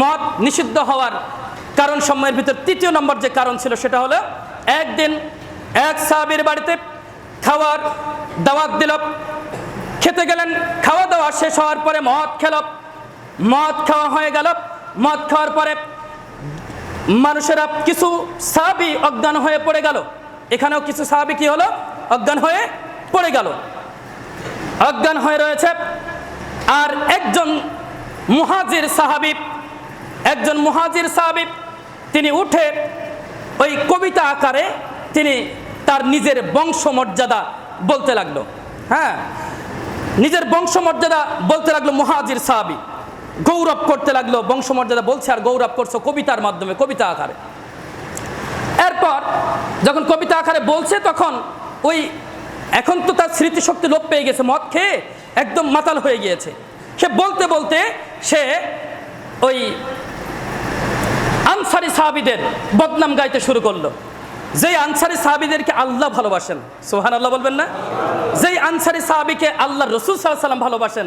মদ নিষিদ্ধ হওয়ার কারণ সময়ের ভিতর তৃতীয় নম্বর যে কারণ ছিল সেটা হলো একদিন এক সাহাবির বাড়িতে খাওয়ার দাওয়াত দিল। খেতে গেলেন, খাওয়া দাওয়া শেষ হওয়ার পরে মদ খেল। মদ খাওয়া হয়ে গেল। মদ খাওয়ার পরে মানুষেরা কিছু সাহাবি অজ্ঞান হয়ে পড়ে গেল। এখানেও কিছু সাহাবি কি হলো? অজ্ঞান হয়ে পড়ে গেল। অজ্ঞান হয়ে রয়েছে। আর একজন মুহাজির সাহাবি একজন মুহাজির সাহাবি, তিনি উঠে ওই কবিতা আকারে তিনি তার নিজের বংশমর্যাদা বলতে লাগল। হ্যাঁ নিজের বংশমর্যাদা বলতে লাগল মুহাজির সাহাবি। গৌরব করতে লাগল, বংশমর্যাদা বলছে আর গৌরব করছ কবিতার মাধ্যমে, কবিতা আকারে। এরপর যখন কবিতা আকারে বলছে, তখন ওই এখন তো তার স্মৃতিশক্তি লোপ পেয়ে গেছে, মদ খেয়ে একদম মাতাল হয়ে গিয়েছে। সে বলতে বলতে সে ওই আনসারি সাহাবিদের বদনাম গাইতে শুরু করল। যেই আনসারি সাহাবিদেরকে আল্লাহ ভালোবাসেন সোহান আল্লাহ বলবেন না? যেই আনসারি সাহাবিকে আল্লাহ রসুল সাল্লাহ সাল্লাম ভালোবাসেন,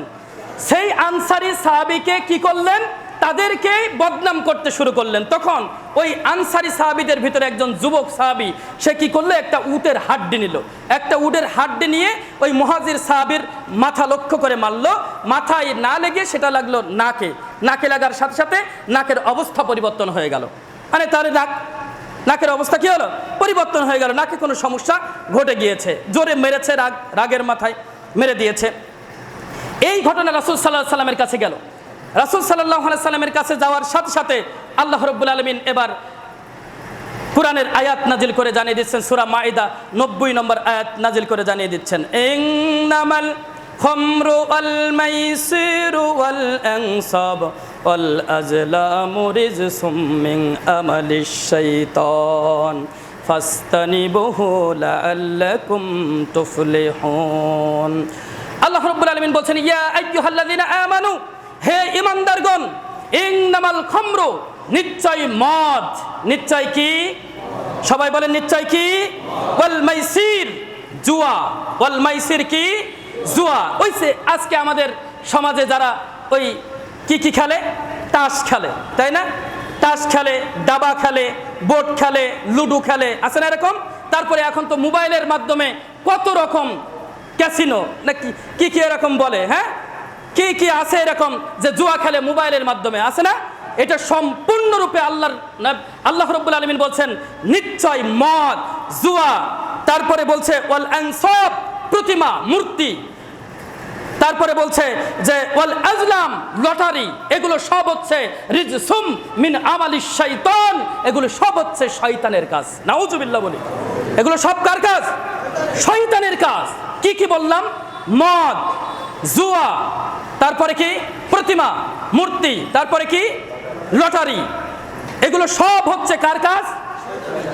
সেই আনসারি সাহাবিকে কি করলেন? তাদেরকে বদনাম করতে শুরু করলেন। তখন ওই আনসারি সাহাবিদের ভিতরে একজন যুবক সাহাবি, সে কি করল? একটা উটের হাড্ডি নিল। একটা উটের হাড্ডি নিয়ে ওই মহাজির সাহাবির মাথা লক্ষ্য করে মারলো। মাথায় না লেগে সেটা লাগল নাকে। নাকে লাগার সাথে সাথে নাকের অবস্থা পরিবর্তন হয়ে গেল। মানে তাহলে নাক নাকের অবস্থা কি হলো? পরিবর্তন হয়ে গেল। নাকে কোনো সমস্যা ঘটে গিয়েছে। জোরে মেরেছে রাগ রাগের মাথায় মেরে দিয়েছে। এই ঘটনা রাসুল সাল্লাহ সাল্লামের কাছে গেল। রাসুল সাল্লাহ সাল্লামের কাছে যাওয়ার সাথে সাথে আল্লাহ রব্বুল আলমিন এবার কোরআনের আয়াত নাজিল করে জানিয়ে দিচ্ছেন, সুরা মাইদা নব্বই নম্বর আয়াত নাজিল করে জানিয়ে দিচ্ছেন। ইংনামাল খমরু আল মাইসিরু ওয়াল আনসাব ওয়াল আজলামু রিজসুম মিন আমালিশ শাইতান। ফাস্তানিবুহু লাআল্লাকুম তুফলিহুন। আল্লাহ রাব্বুল আলামিন বলছেন, ইয়া আইয়ুহাল্লাযিনা আমানু হে ঈমানদারগণ ইন্নামাল খামরু, নিশ্চয় মদ। নিশ্চয় কি? সবাই বলেন নিশ্চয় কি? ওয়াল মাইসির, জুয়া। ওয়াল মাইসির কি? জুয়া। ওই সে আজকে আমাদের সমাজে যারা ওই কি কি খেলে? তাস খেলে, তাই না? তাস খেলে, দাবা খেলে, বোট খেলে, লুডো খেলে, আছে না এরকম? তারপরে এখন তো মোবাইলের মাধ্যমে কত রকম ক্যাসিনো, না কি কি কি এরকম বলে হ্যাঁ? কি কি আছে এরকম যে জুয়া খেলে মোবাইলের মাধ্যমে, আছে না? এটা সম্পূর্ণরূপে আল্লাহর আল্লাহ রব্বুল আলমিন বলছেন, নিশ্চয় মদ, জুয়া, তারপরে বলছে, ওয়াল আনসাব, প্রতিমা, মূর্তি, তারপরে বলছে যে, ওয়াল আজলাম, লটারি, এগুলো সব হচ্ছে রিজসুম মিন আমালি শৈতান এগুলো সব হচ্ছে শয়তানের কাজ। নাউজুবিল্লাহ বলি। এগুলো সব কার কাজ? শয়তানের কাজ। কি কি বললাম? মদ, জুয়া তারপরে কি? প্রতিমা, মূর্তি, তারপরে কি? লটারি। এগুলো সব হচ্ছে কার কাজ?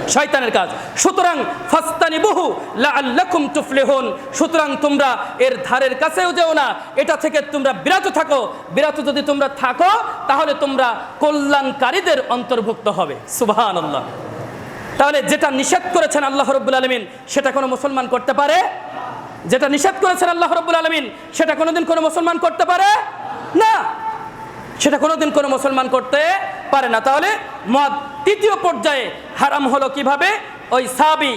শয়তানের কাজ। সুতরাং ফাস্তানি বহু লাআল্লাকুম তুফলিহুন। সুতরাং তোমরা এর ধারের কাছেও যেও না। এটা থেকে তোমরা বিরত থাকো। বিরত যদি তোমরা থাকো, তাহলে তোমরা কল্যাণকারীদের অন্তর্ভুক্ত হবে। সুবহানাল্লাহ। তাহলে যেটা নিষেধ করেছেন আল্লাহ রব্বুল আলমিন, সেটা কোনো মুসলমান করতে পারে? যেটা নিষেধ করেছেন আল্লাহ রব্বুল আলমিন, সেটা কোনোদিন কোনো মুসলমান করতে পারে? না। সেটা কোনোদিন কোনো মুসলমান করতে পারে না। তাহলে মদ তৃতীয় পর্যায়ে হারাম হলো কীভাবে? ওই সাবি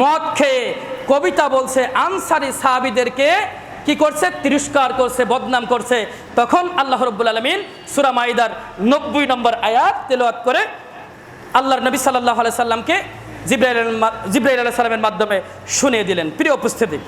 মদ খেয়ে কবিতা বলছে, আনসারি সাহাবিদেরকে কি করছে? তিরস্কার করছে, বদনাম করছে। তখন আল্লাহ রব্বুল আলমিন সুরা মাইদার নব্বই নম্বর আয়াত তেলাওয়াত করে আল্লাহর নবী সাল্লাহ সাল্লামকে জিব্রাইল জিব্রাইল আলাহ সাল্লামের মাধ্যমে শুনিয়ে দিলেন। প্রিয় উপস্থিতি